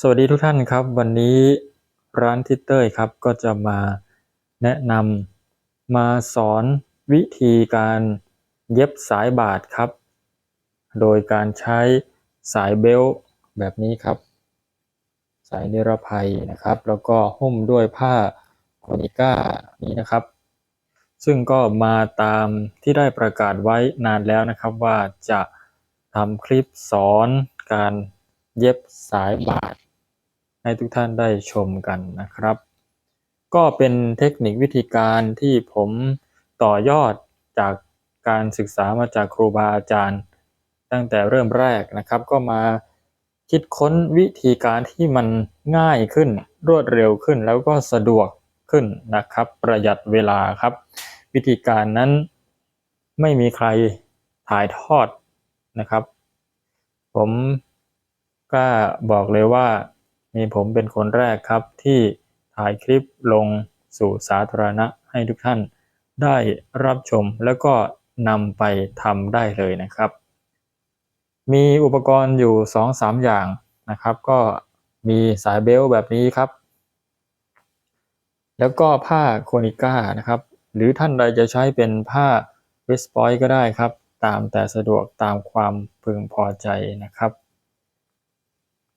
สวัสดีทุกท่านครับ วันนี้ร้านทิเต้ยครับก็จะมาแนะนำมาสอนวิธีการเย็บสายบาทครับ โดยการใช้สายเบลต์แบบนี้ครับ สายนิรภัยนะครับ แล้วก็หุ้มด้วยผ้าโคนิก้านี้นะครับ ซึ่งก็มาตามที่ได้ประกาศไว้นานแล้วนะครับ ว่าจะทำคลิปสอนการเย็บสายบาท ให้ทุกท่านได้ชมกันนะครับ ก็เป็นเทคนิควิธีการที่ผมต่อยอดจากการศึกษามาจากครูบาอาจารย์ ตั้งแต่เริ่มแรกนะครับ ก็มาคิดค้นวิธีการที่มันง่ายขึ้นรวดเร็วขึ้นแล้วก็สะดวกขึ้นนะครับ ประหยัดเวลาครับ วิธีการนั้นไม่มีใครถ่ายทอดนะครับ ผมกล้าบอกเลยว่า มีผมเป็นคนแรกครับที่ถ่ายคลิปลงสู่สาธารณะให้ทุกท่านได้รับชมแล้วก็นำไปทำได้เลยนะครับ มีอุปกรณ์อยู่ 2-3 อย่างนะครับ ก็มีสายเบลต์แบบนี้ครับ แล้วก็ผ้าโคนิก้านะครับ หรือท่านใดจะใช้เป็นผ้าเวสปอยก็ได้ครับ ตามแต่สะดวกตามความพึงพอใจนะครับ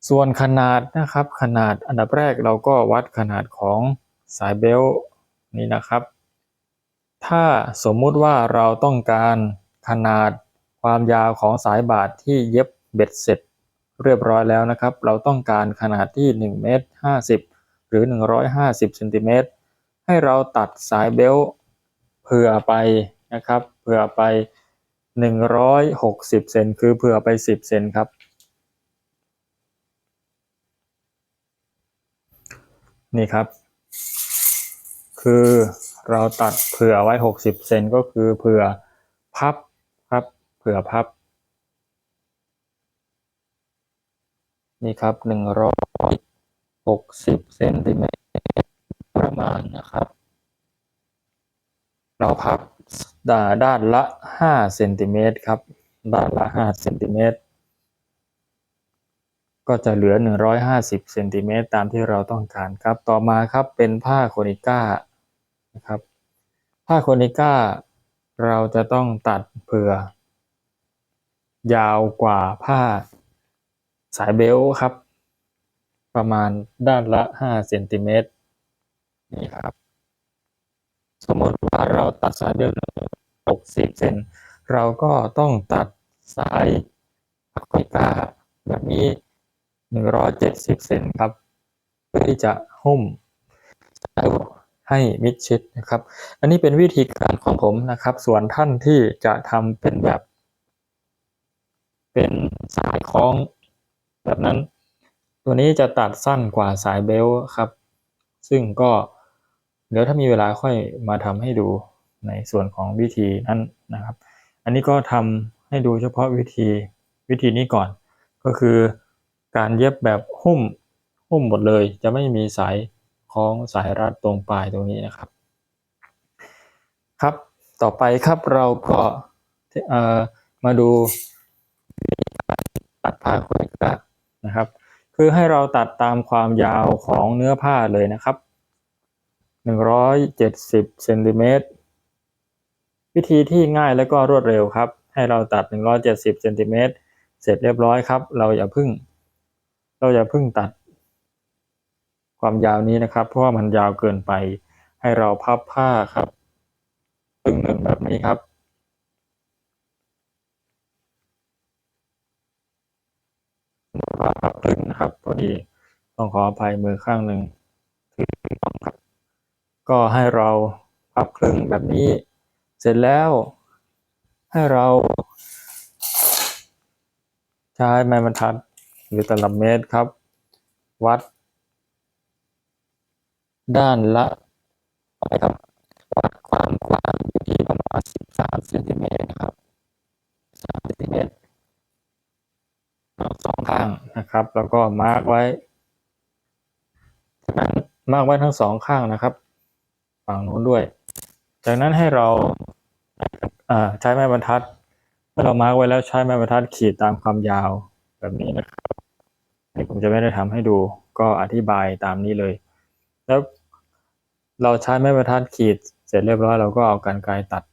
ส่วนขนาดนะครับขนาดอันดับแรกเราก็วัดขนาดของสายเบล์นี้นะครับ ถ้าสมมุติว่าเราต้องการขนาดความยาวของสายบาทที่เย็บเบ็ดเสร็จเรียบร้อยแล้วนะครับ เราต้องการขนาดที่1เมตร50 หรือ 150เซนติเมตรให้เราตัดสายเบล์เผื่อไปนะครับเผื่อไป 160เซนคือเผื่อไป 10เซนครับ นี่ครับ คือเราตัดเผื่อไว้ 60 เซนก็คือเผื่อพับครับ เผื่อพับ นี่ครับ160เซนติเมตรประมาณนะครับ เราพับด้านด้านละ5เซนติเมตรครับ ด้านละ5เซนติเมตร ก็จะเหลือ 150เซนติเมตรตามที่เราต้องการครับ ต่อมาครับเป็นผ้าโคนิก้านะครับ ผ้าโคนิก้าเราจะต้องตัดเผื่อ ยาวกว่าผ้าสายเบลต์ครับ ประมาณด้านละ5เซนติเมตรนี่ครับ สมมติว่าเราตัดสายเบลต์60เซนเราก็ต้องตัดสายโคนิก้าแบบนี้ 170เซนครับ เพื่อที่จะหุ้มให้มิดชิดนะครับ อันนี้เป็นวิธีการของผมนะครับ ส่วนท่านที่จะทำเป็นแบบ เป็นสายคล้องแบบนั้น ตัวนี้จะตัดสั้นกว่าสายเบลต์ครับ ซึ่งก็เดี๋ยวถ้ามีเวลาค่อยมาทำให้ดูในส่วนของวิธีนั้นนะครับ อันนี้ก็ทำให้ดูเฉพาะวิธีวิธีนี้ก่อนก็คือ การเย็บแบบหุ้มหุ้มหมดเลย จะไม่มีสายคล้องสายรัดตรงปลายตรงนี้นะครับ ครับต่อไปครับเราก็มาดูตัดผ้าคนิก้านะครับ คือให้เราตัดตามความยาวของเนื้อผ้าเลยนะครับ170เซนติเมตรวิธีที่ง่ายและก็รวดเร็วครับ ให้เราตัด 170เซนติเมตรเสร็จเรียบร้อยครับ เราอย่าพึ่ง เราอย่าพึ่งตัด ความยาวนี้นะครับ เพราะว่ามันยาวเกินไป ให้เราพับผ้าครับตึงหนึ่งแบบนี้ครับว่าพับตึงนะครับพอดีต้องขออภัยมือข้างหนึ่งถือต้องครับก็ให้เราพับครึ่งแบบนี้ เสร็จแล้วให้เรา ใช้ไม้บรรทัด หรือตลับเมตรครับ วัด ด้านละไปครับ วัดความกว้างอยู่ที่ประมาณ13เซนติเมตรนะครับ3เซนติเมตรสองข้างนะครับ แล้วก็มาร์กไว้จากนั้นมาร์กไว้ทั้งสองข้างนะครับ ฝั่งนู้นด้วย จากนั้นให้เราใช้ไม้บรรทัดเมื่อเรามาร์กไว้แล้วใช้ไม้บรรทัดขีดตามความยาวแบบนี้นะครับ ผมจะไม่ได้ทำให้ดูก็อธิบายตามนี้เลย แล้วเราใช้ไม้บรรทัดขีดเสร็จเรียบร้อยเราก็เอากรรไกรตัด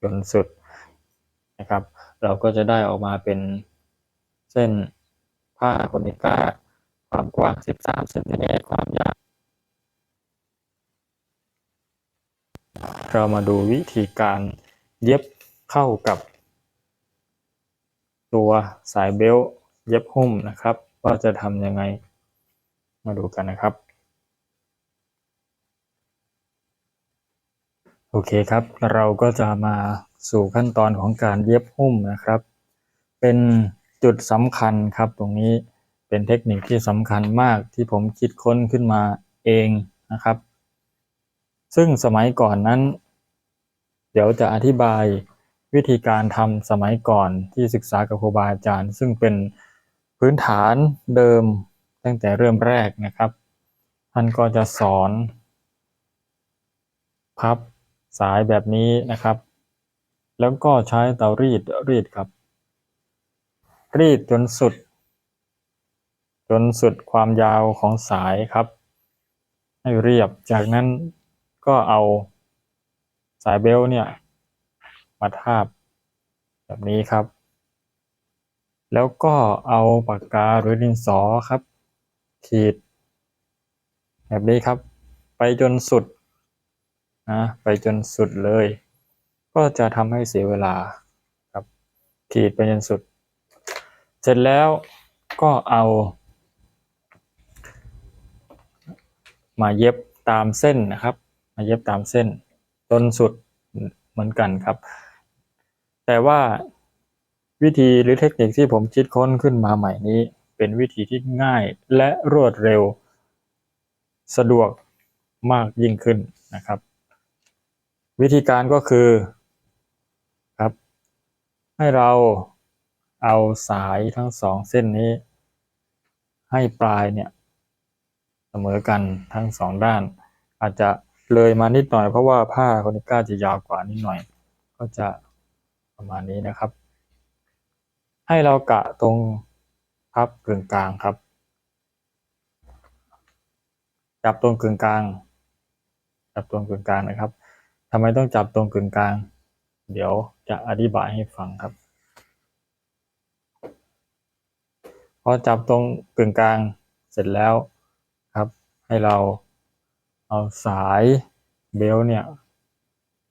จนสุดนะครับ เราก็จะได้ออกมาเป็นเส้นผ้าโคนิก้าความกว้าง 13เซนติเมตรความยาวเรามาดูวิธีการเย็บเข้ากับตัวสายเบลต์ เย็บหุ้มนะครับ ว่าจะทำยังไง มาดูกันนะครับ โอเคครับ เราก็จะมาสู่ขั้นตอนของการเย็บหุ้มนะครับ เป็นจุดสำคัญครับตรงนี้เป็นเทคนิคที่สำคัญมากที่ผมคิดค้นขึ้นมาเองนะครับ ซึ่งสมัยก่อนนั้น เดี๋ยวจะอธิบายวิธีการทำสมัยก่อนที่ศึกษากับครูบาอาจารย์ ซึ่งเป็น พื้นฐานเดิมตั้งแต่เริ่มแรกนะครับ ท่านก็จะสอน พับสายแบบนี้นะครับ แล้วก็ใช้เตารีดรีดครับ รีดจนสุด จนสุดความยาวของสายครับ ให้เรียบจากนั้นก็เอาสายเบลต์เนี่ยมาทาบแบบนี้ครับ แล้วก็เอาปากกาหรือดินสอครับ ขีด แบบนี้ครับ ไปจนสุดนะไปจนสุดเลย ก็จะทำให้เสียเวลาครับ ขีดไปจนสุด เสร็จแล้วก็เอา มาเย็บตามเส้นนะครับ มาเย็บตามเส้นจนสุดเหมือนกันครับ แต่ว่า วิธีหรือเทคนิคที่ผมคิดค้นขึ้นมาใหม่นี้ เป็นวิธีที่ง่ายและรวดเร็ว สะดวกมากยิ่งขึ้นนะครับ วิธีการก็คือครับ ให้เราเอาสายทั้งสองเส้นนี้ ให้ปลายเนี่ยเสมอกันทั้งสองด้าน อาจจะเลยมานิดหน่อยเพราะว่าผ้าโคนิก้าจะยาวกว่านิดหน่อย ก็จะประมาณนี้นะครับ ให้เรากะตรงพับกึ่งกลางครับ จับตรงกึ่งกลาง จับตรงกึ่งกลางนะครับทำไมต้องจับตรงกึ่งกลาง เดี๋ยวจะอธิบายให้ฟังครับ พอจับตรงกึ่งกลางเสร็จแล้วครับ ให้เราเอาสายเบลต์เนี่ย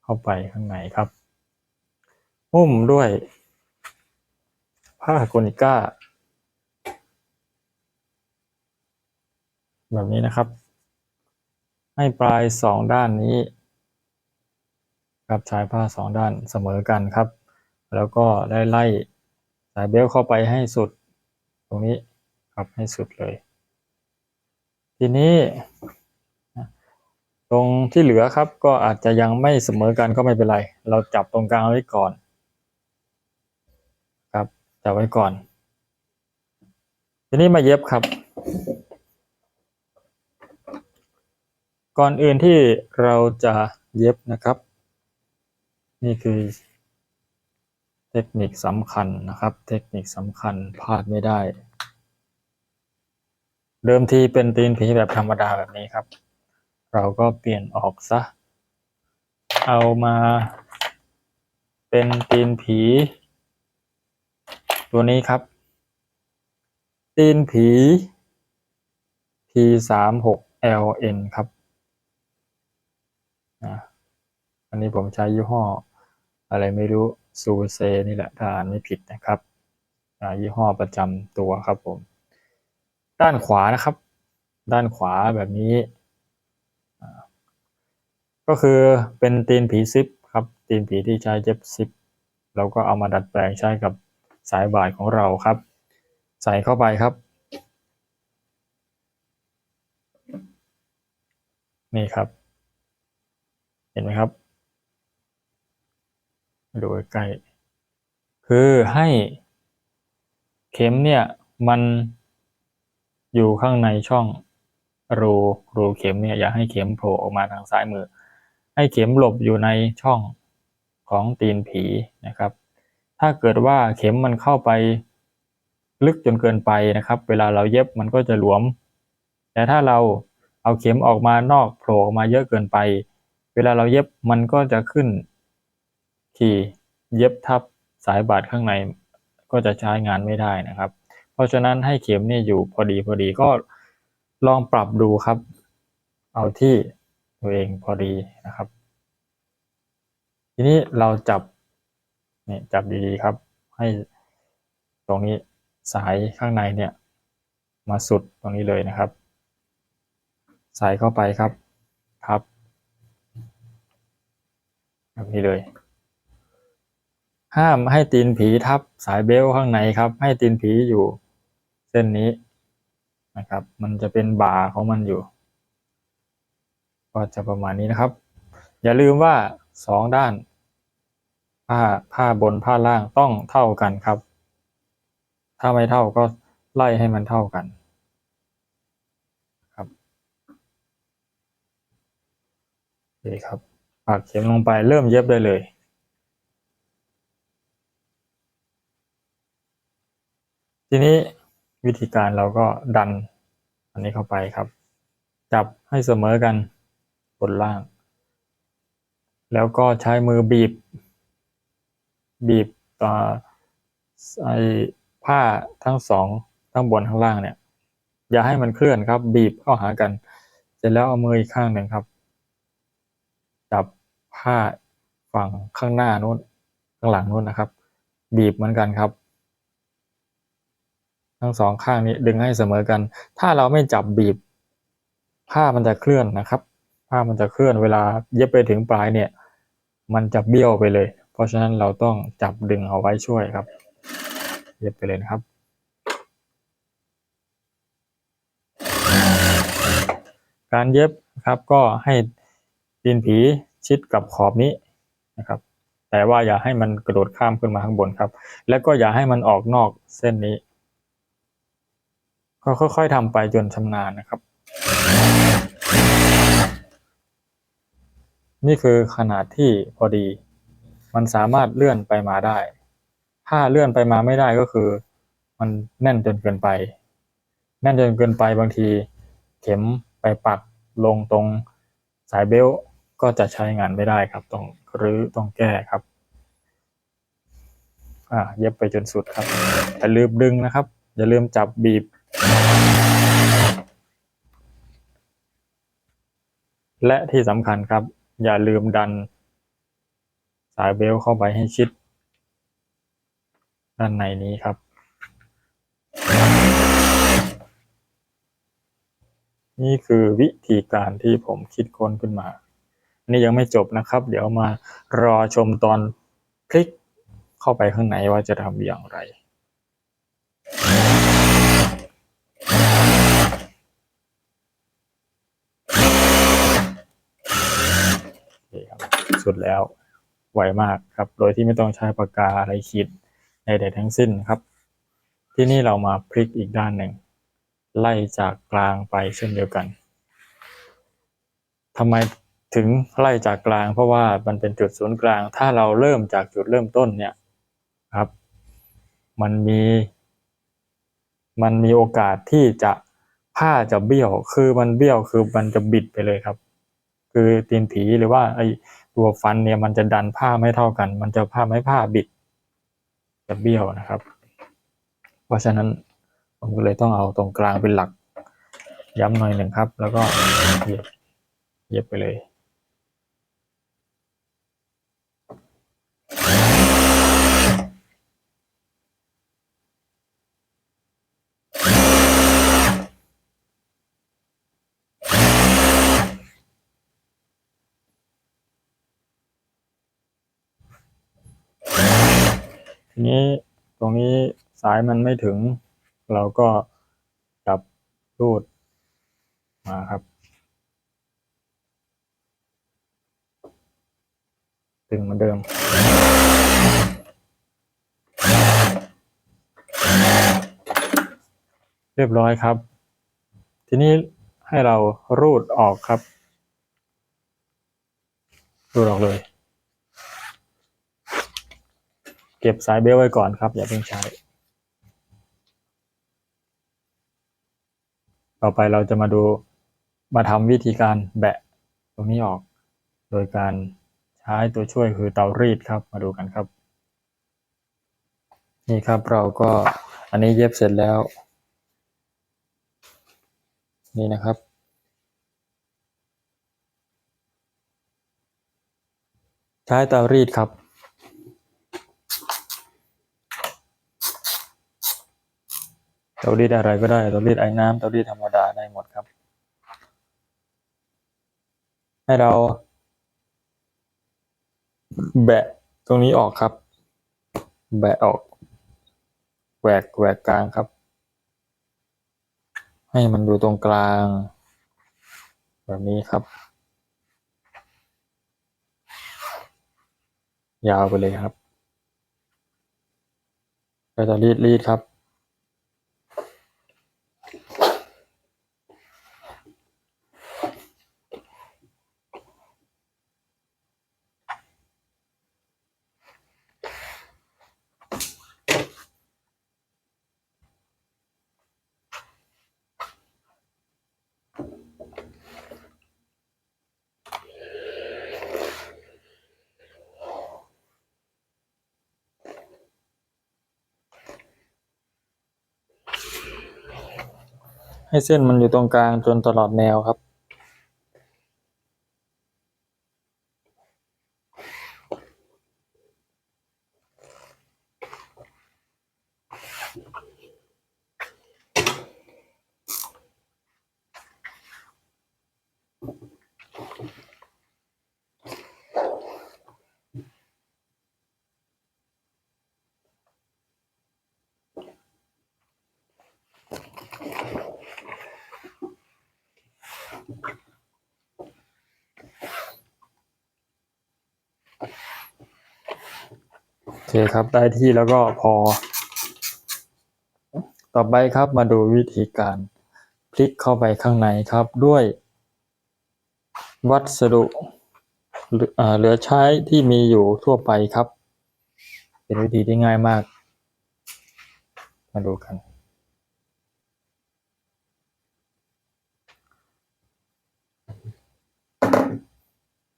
เข้าไปข้างในครับหุ้มด้วย ผ้าโกนิก้า แบบนี้นะครับ ให้ปลายสองด้านนี้ ครับใช้ผ้าสองด้านเสมอกันครับ แล้วก็ได้ไล่สายเบลต์เข้าไปให้สุดตรงนี้ครับให้สุดเลย ทีนี้ตรงที่เหลือครับก็อาจจะยังไม่เสมอกันก็ไม่เป็นไร เราจับตรงกลางไว้ก่อน ครับจับไว้ก่อน ทีนี้มาเย็บครับ ก่อนอื่นที่เราจะเย็บนะครับ นี่คือเทคนิคสำคัญนะครับ เทคนิคสำคัญพลาดไม่ได้ เดิมทีเป็นตีนผีแบบธรรมดาแบบนี้ครับ เราก็เปลี่ยนออกซะ เอามาเป็นตีนผี ตัวนี้ครับ ตีนผี P สามหก LN ครับนะอันนี้ผมใช้ยี่ห้อ อะไรไม่รู้ซูเซนี่แหละถ้าอ่านไม่ผิดนะครับยี่ห้อประจำตัวครับผม ด้านขวานะครับ ด้านขวาแบบนี้ ก็คือเป็นตีนผีซิปครับตีนผีที่ใช้เย็บซิปเราก็เอามาดัดแปลงใช้กับ สายบ่าดของเราครับ ใส่เข้าไปครับ นี่ครับ เห็นไหมครับดูใกล้คือให้เข็มเนี่ยมันอยู่ข้างในช่องรูรูเข็มเนี่ยอย่าให้เข็มโผล่ออกมาทางซ้ายมือ ให้เข็มหลบอยู่ในช่องของตีนผีนะครับ ถ้าเกิดว่าเข็มมันเข้าไปลึกจนเกินไปนะครับ เวลาเราเย็บมันก็จะหลวม แต่ถ้าเราเอาเข็มออกมานอกโผล่ออกมาเยอะเกินไป เวลาเราเย็บมันก็จะขึ้นที่เย็บทับสายบาดข้างในก็จะใช้งานไม่ได้นะครับ เพราะฉะนั้นให้เข็มเนี่ยอยู่พอดีพอดีก็ลองปรับดูครับ เอาที่ตัวเองพอดีนะครับ ทีนี้เราจับ นี่ยจับดีๆครับ ให้ตรงนี้สายข้างในเนี่ย มาสุดตรงนี้เลยนะครับใส่เข้าไปครับครับแบบนี้เลย ห้ามให้ตีนผีทับสายเบลข้างในครับ ให้ตีนผีอยู่เส้นนี้นะครับ มันจะเป็นบ่าของมันอยู่ ก็จะประมาณนี้นะครับ อย่าลืมว่าสองด้าน ผ้าผ้าบนผ้าล่างต้องเท่ากันครับ ถ้าไม่เท่าก็ไล่ให้มันเท่ากันครับโอเคครับปักเข็มลงไปเริ่มเย็บได้เลยทีนี้วิธีการเราก็ดันอันนี้เข้าไปครับ จับให้เสมอกันบนล่าง แล้วก็ใช้มือบีบ บีบต่อไอ้ผ้าทั้งสองทั้งบนทั้งล่างเนี่ย อย่าให้มันเคลื่อนครับ บีบเข้าหากัน เสร็จแล้วเอามืออีกข้างหนึ่งครับ จับผ้าฝั่งข้างหน้านู้นข้างหลังนู้นนะครับ บีบเหมือนกันครับ ทั้งสองข้างนี้ดึงให้เสมอกัน ถ้าเราไม่จับบีบ ผ้ามันจะเคลื่อนนะครับ ผ้ามันจะเคลื่อนเวลาเย็บไปถึงปลายเนี่ย มันจะเบี้ยวไปเลย เพราะฉะนั้นเราต้องจับดึงเอาไว้ช่วยครับ เย็บไปเลยนะครับ การเย็บครับก็ให้ตีนผีชิดกับขอบนี้นะครับ แต่ว่าอย่าให้มันกระโดดข้ามขึ้นมาข้างบนครับ แล้วก็อย่าให้มันออกนอกเส้นนี้ ก็ค่อยๆทำไปจนชำนาญนะครับ นี่คือขนาดที่พอดี มันสามารถเลื่อนไปมาได้ ถ้าเลื่อนไปมาไม่ได้ก็คือ มันแน่นจนเกินไป แน่นจนเกินไปบางที เข็มไปปักลงตรงสายเบลก็จะใช้งานไม่ได้ครับ ต้องรื้อต้องแก้ครับ อ่าเย็บไปจนสุดครับอย่าลืมดึงนะครับ อย่าลืมจับบีบ และที่สำคัญครับ อย่าลืมดัน สายเบลเข้าไปให้ชิด ด้านในนี้ครับ นี่คือวิธีการที่ผมคิดค้นขึ้นมา อันนี้ยังไม่จบนะครับ เดี๋ยวมารอชมตอนพลิกเข้าไปข้างในว่าจะทำอย่างไรโอเคครับสุดแล้ว ไวมากครับ โดยที่ไม่ต้องใช้ปากกาอะไรขีดใดๆทั้งสิ้นครับ ที่นี่เรามาพลิกอีกด้านหนึ่ง ไล่จากกลางไปเช่นเดียวกันทำไมถึงไล่จากกลาง เพราะว่ามันเป็นจุดศูนย์กลาง ถ้าเราเริ่มจากจุดเริ่มต้นเนี่ยครับ มันมี มันมีโอกาสที่จะผ้าจะเบี้ยว คือมันเบี้ยวคือมันจะบิดไปเลยครับ คือตีนผีหรือว่าไอ ตัวฟันเนี่ยมันจะดันผ้าไม่เท่ากัน มันจะผ้าไม่ผ้าบิดจะเบี้ยวนะครับ เพราะฉะนั้นผมก็เลยต้องเอาตรงกลางเป็นหลัก ย้ำหน่อยหนึ่งครับ แล้วก็เย็บไปเลย ทีนี้ตรงนี้ สายมันไม่ถึง เราก็จับรูดมาครับ ตึงเหมือนเดิม เรียบร้อยครับ ทีนี้ให้เรารูดออกครับ รูดออกเลยเก็บสายเบลไว้ก่อนครับ อย่าเพิ่งใช้ ต่อไปเราจะมาดูมาทำวิธีการแบะตรงนี้ออก โดยการใช้ตัวช่วยคือเตารีดครับ มาดูกันครับ นี่ครับเราก็อันนี้เย็บเสร็จแล้ว นี่นะครับ ใช้เตารีดครับ เตารีดอะไรก็ได้เตารีดไอ้น้ำเตารีดธรรมดาได้หมดครับ ให้เรา แบะตรงนี้ออกครับ แบะออกแหวกแหวกกลางครับ ให้มันอยู่ตรงกลาง แบบนี้ครับ ยาวไปเลยครับเราจะรีดรีดครับ ให้เส้นมันอยู่ตรงกลางจนตลอดแนวครับ ได้ที่แล้วก็พอ ต่อไปครับมาดูวิธีการพลิกเข้าไปข้างในครับด้วย วัสดุเหลือใช้ที่มีอยู่ทั่วไปครับ เป็นวิธีที่ง่ายมาก มาดูกัน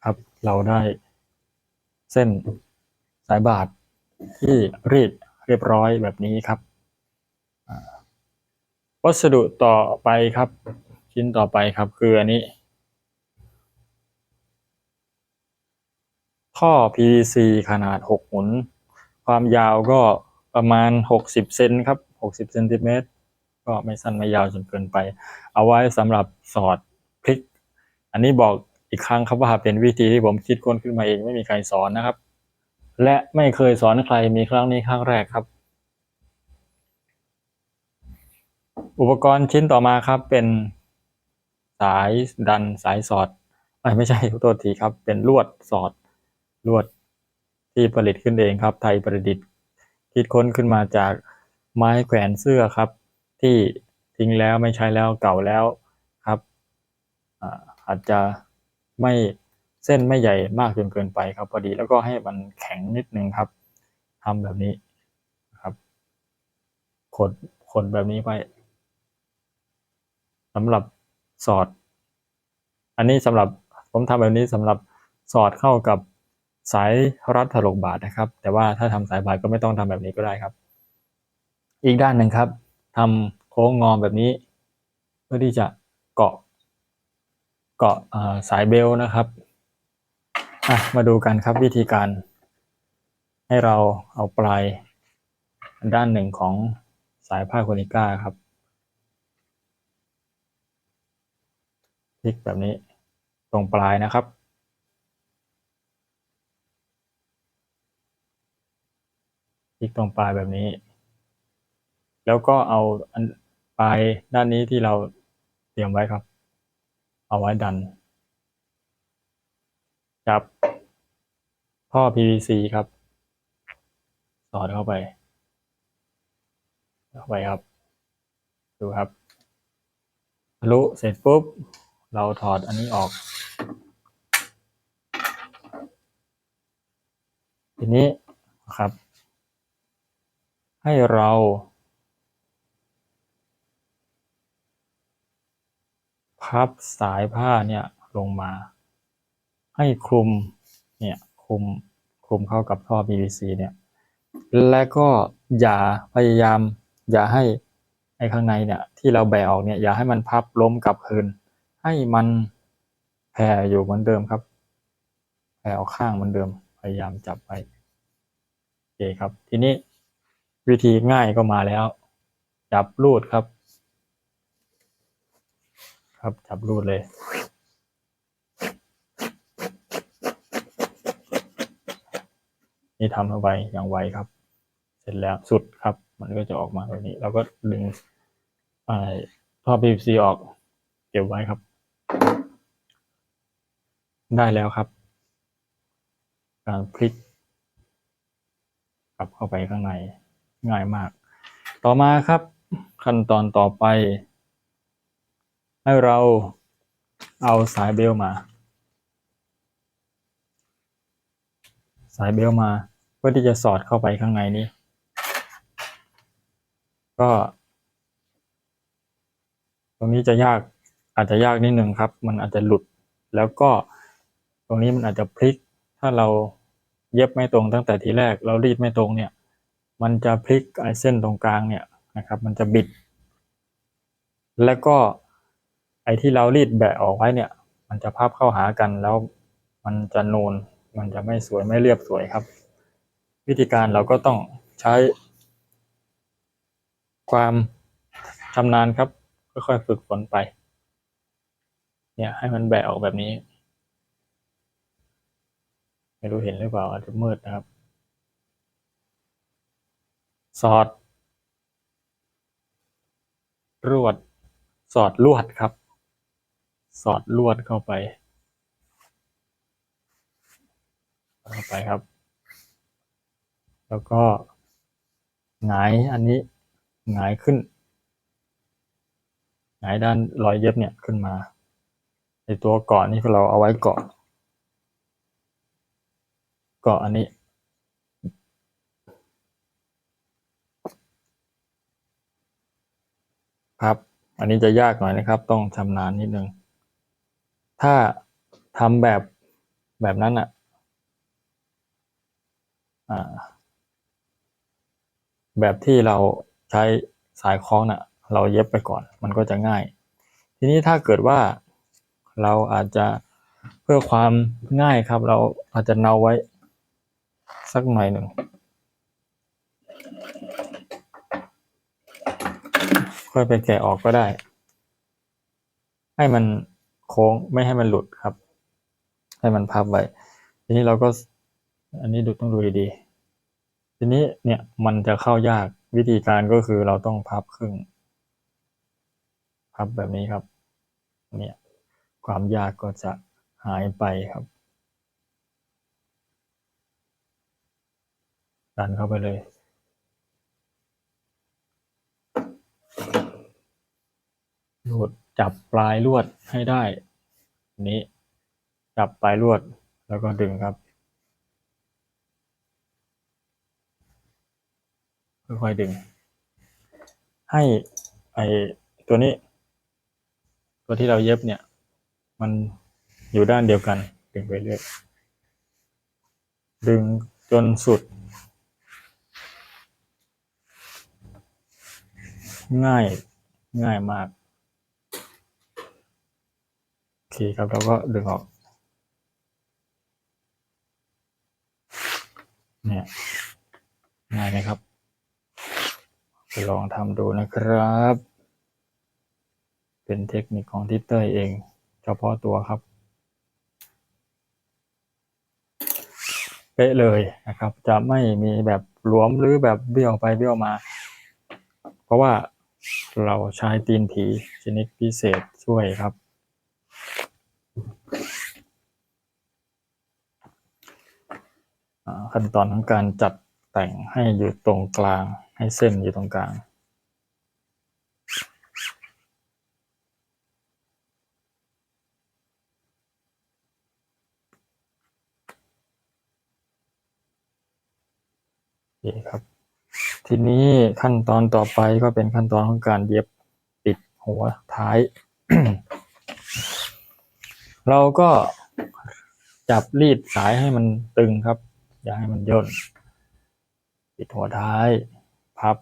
ครับเราได้เส้นสายบาท ที่รีดเรียบร้อยแบบนี้ครับ วัสดุต่อไปครับ ชิ้นต่อไปครับคืออันนี้ ท่อ PVC ขนาด6หมุน ความยาวก็ประมาณ 60 เซนครับ 60เซนติเมตรก็ไม่สั้นไม่ยาวจนเกินไป เอาไว้สำหรับสอดพลิก อันนี้บอกอีกครั้งครับว่าเป็นวิธีที่ผมคิดค้นขึ้นมาเองไม่มีใครสอนนะครับ และไม่เคยสอนใครมีครั้งนี้ครั้งแรกครับ อุปกรณ์ชิ้นต่อมาครับเป็นสายดันสายสอด ไม่ไม่ใช่ขอโทษทีครับ เป็นลวดสอดลวดที่ผลิตขึ้นเองครับ ไทยประดิษฐ์ คิดค้นขึ้นมาจากไม้แขวนเสื้อครับ ที่ทิ้งแล้วไม่ใช้แล้วเก่าแล้วครับอ่าอาจจะไม่ เส้นไม่ใหญ่มากจนเกินไปครับพอดี แล้วก็ให้มันแข็งนิดนึงครับทำแบบนี้ครับขดขดแบบนี้ไปสำหรับสอด อันนี้สำหรับผมทำแบบนี้สำหรับสอดเข้ากับสายรัดถลกบาทนะครับ แต่ว่าถ้าทำสายบาทก็ไม่ต้องทำแบบนี้ก็ได้ครับ อีกด้านหนึ่งครับทำโค้งงอแบบนี้ เพื่อที่จะเกาะเกาะสายเบลนะครับ อะมาดูกันครับวิธีการ ให้เราเอาปลายด้านหนึ่งของสายผ้าโคนิก้าครับพลิกแบบนี้ตรงปลายนะครับ พลิกตรงปลายแบบนี้ แล้วก็เอาปลายด้านนี้ที่เราเตรียมไว้ครับ เอาไว้ดัน จับท่อ PVC ครับ สอดเข้าไป เข้าไปครับ ดูครับทะลุเสร็จปุ๊บ เราถอดอันนี้ออก ทีนี้ครับ ให้เราพับสายผ้าเนี่ยลงมา ให้คลุมเนี่ยคลุมคลุมเข้ากับท่อ PVC เนี่ยและก็อย่าพยายาม อย่าให้ไอ้ข้างในเนี่ยที่เราแบะออกเนี่ยอย่าให้มันพับล้มกลับคืน ให้มันแผ่อยู่เหมือนเดิมครับแผ่ออกข้างเหมือนเดิม พยายามจับไปโอเคครับ ทีนี้วิธีง่ายก็มาแล้ว จับรูดครับ ครับจับรูดเลย นี่ทำเอาไว้อย่างไวครับ เสร็จแล้วสุดครับ มันก็จะออกมาแบบนี้เราก็ดึงไอ้ท่อ PVC ออกเก็บไว้ครับ ได้แล้วครับ การพลิกกลับเข้าไปข้างในง่ายมาก ต่อมาครับ ขั้นตอนต่อไป ให้เราเอาสายเบลมา สายเบลมา พื่อที่จะสอดเข้าไปข้างในนี้ ก็ ตรงนี้จะยากอาจจะยากนิดหนึ่งครับ มันอาจจะหลุด แล้วก็ตรงนี้มันอาจจะพลิก ถ้าเราเย็บไม่ตรงตั้งแต่ทีแรก เรารีดไม่ตรงเนี่ย มันจะพลิกไอ้เส้นตรงกลางเนี่ยนะครับ มันจะบิด แล้วก็ไอ้ที่เรารีดแบะออกไว้เนี่ย มันจะพับเข้าหากันแล้ว มันจะนูน มันจะไม่สวยไม่เรียบสวยครับ วิธีการเราก็ต้องใช้ ความชำนาญครับ ค่อยๆฝึกฝนไป เนี่ยให้มันแบะออกแบบนี้ ไม่รู้เห็นหรือเปล่าอาจจะมืดนะครับ สอดรวด สอดลวดครับ สอดลวดเข้าไป เข้าไปครับ แล้วก็หงายอันนี้หงายขึ้นหงายด้านรอยเย็บเนี่ยขึ้นมาในตัวเกาะนี่คือเราเอาไว้เกาะเกาะอันนี้ ครับ อันนี้จะยากหน่อยนะครับ ต้องชำนาญนิดนึงถ้าทำแบบแบบนั้นอะ อ่า แบบที่เราใช้สายคล้องน่ะ เราเย็บไปก่อน มันก็จะง่าย ทีนี้ถ้าเกิดว่าเราอาจจะเพื่อความง่ายครับ เราอาจจะเนาไว้สักหน่อยหนึ่งค่อยไปแกะออกก็ได้ ให้มันโค้งไม่ให้มันหลุดครับ ให้มันพับไว้ ทีนี้เราก็อันนี้ดูต้องดูดีๆ ทีนี้เนี่ยมันจะเข้ายากวิธีการก็คือเราต้องพับครึ่ง พับแบบนี้ครับ เนี่ยความยากก็จะหายไปครับ ดันเข้าไปเลยลวดจับปลายลวดให้ได้นี้จับปลายลวดแล้วก็ดึงครับ ค่อยๆดึง ให้ไอตัวนี้ ตัวที่เราเย็บเนี่ย มันอยู่ด้านเดียวกัน ดึงไปเรื่อยดึงจนสุด ง่ายง่ายมากโอเคครับเราก็ดึงออกเนี่ยง่ายไหมครับ ไปลองทำดูนะครับ เป็นเทคนิคของทิเตอร์เอง เฉพาะตัวครับ เป๊ะเลยนะครับ จะไม่มีแบบหลวมหรือแบบเบี้ยวไปเบี้ยวมา เพราะว่าเราใช้ตีนผีชนิดพิเศษช่วยครับ ขั้นตอนของการจัดแต่งให้อยู่ตรงกลาง ให้เส้นอยู่ตรงกลาง โอเคครับ ทีนี้ขั้นตอนต่อไปก็เป็นขั้นตอนของการเย็บปิดหัวท้าย เราก็จับรีดสายให้มันตึงครับ อย่าให้มันย่นปิดหัวท้าย พับ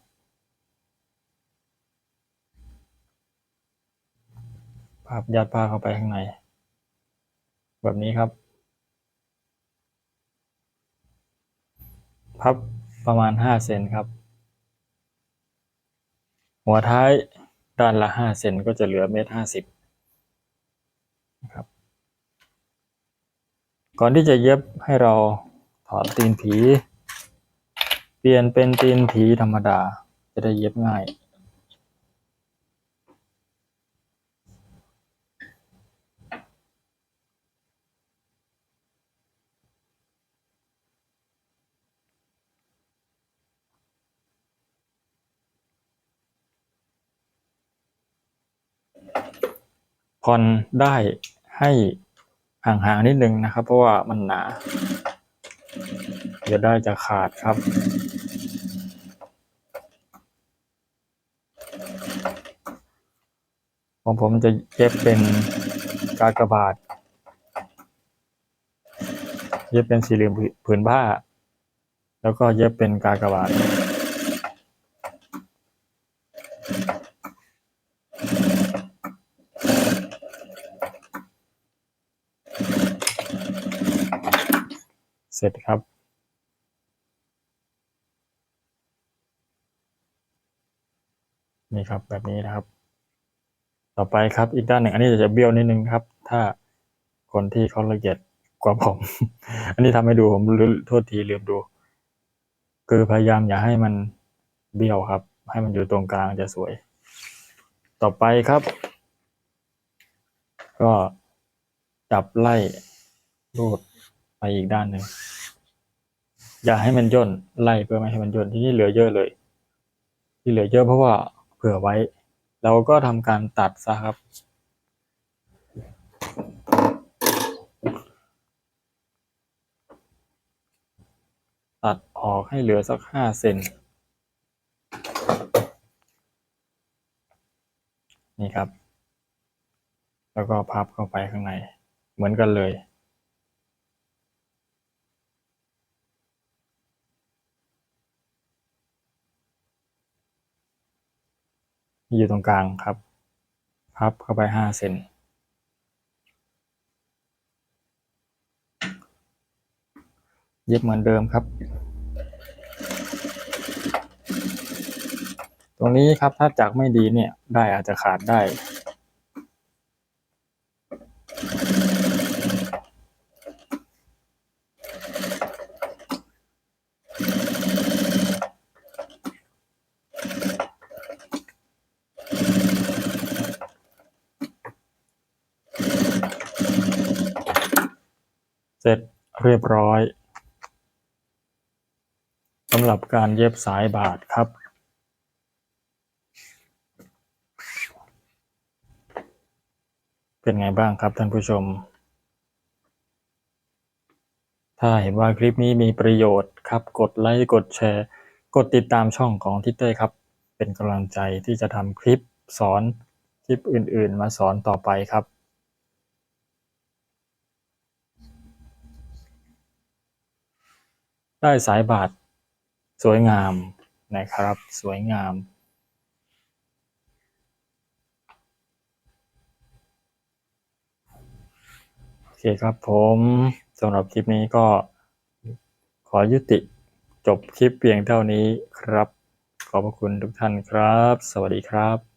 พับยัดผ้าเข้าไปข้างใน แบบนี้ครับ พับประมาณห้าเซนครับ หัวท้ายด้านละห้าเซนก็จะเหลือเมตรห้าสิบครับ ก่อนที่จะเย็บให้เราถอดตีนผี เปลี่ยนเป็นตีนผีธรรมดา จะได้เย็บง่ายผ่อนได้ให้ห่างๆนิดนึงนะครับ เพราะว่ามันหนา เดี๋ยวได้จะขาดครับ ของผมจะเย็บเป็นกากระบาทเย็บเป็นสี่เหลี่ยมผืนผ้า แล้วก็เย็บเป็นกากระบาทเสร็จครับ นี่ครับแบบนี้นะครับ ต่อไปครับอีกด้านหนึ่งอันนี้จะเบี้ยวนิดนึงครับ ถ้าคนที่เขาละเอียดกว่าผม อันนี้ทำให้ดูผมลืมโทษทีลืมดู คือพยายามอย่าให้มันเบี้ยวครับ ให้มันอยู่ตรงกลางจะสวย ต่อไปครับ ก็จับไล่รูดไปอีกด้านหนึ่งอย่าให้มันย่นไล่เพื่อไม่ให้มันย่นที่นี่เหลือเยอะเลย ที่เหลือเยอะเพราะว่า ผื่อไว้ เราก็ทำการตัดซะครับ ตัดออกให้เหลือสักห้าเซนนี่ครับ แล้วก็พับเข้าไปข้างในเหมือนกันเลย อยู่ตรงกลางครับ พับเข้าไปห้าเซนเย็บเหมือนเดิมครับ ตรงนี้ครับถ้าจักไม่ดีเนี่ยได้อาจจะขาดได้ เสร็จเรียบร้อยสำหรับการเย็บสายบาทครับ เป็นไงบ้างครับท่านผู้ชม ถ้าเห็นว่าคลิปนี้มีประโยชน์ครับ กดไลค์กดแชร์ กดติดตามช่องของทิตเต้ครับ เป็นกำลังใจที่จะทำคลิปสอนคลิปอื่นๆ มาสอนต่อไปครับ ได้สายบาทสวยงามนะครับ สวยงาม โอเคครับผมสำหรับคลิปนี้ก็ขอยุติจบคลิปเพียงเท่านี้ครับ ขอบพระคุณทุกท่านครับ สวัสดีครับ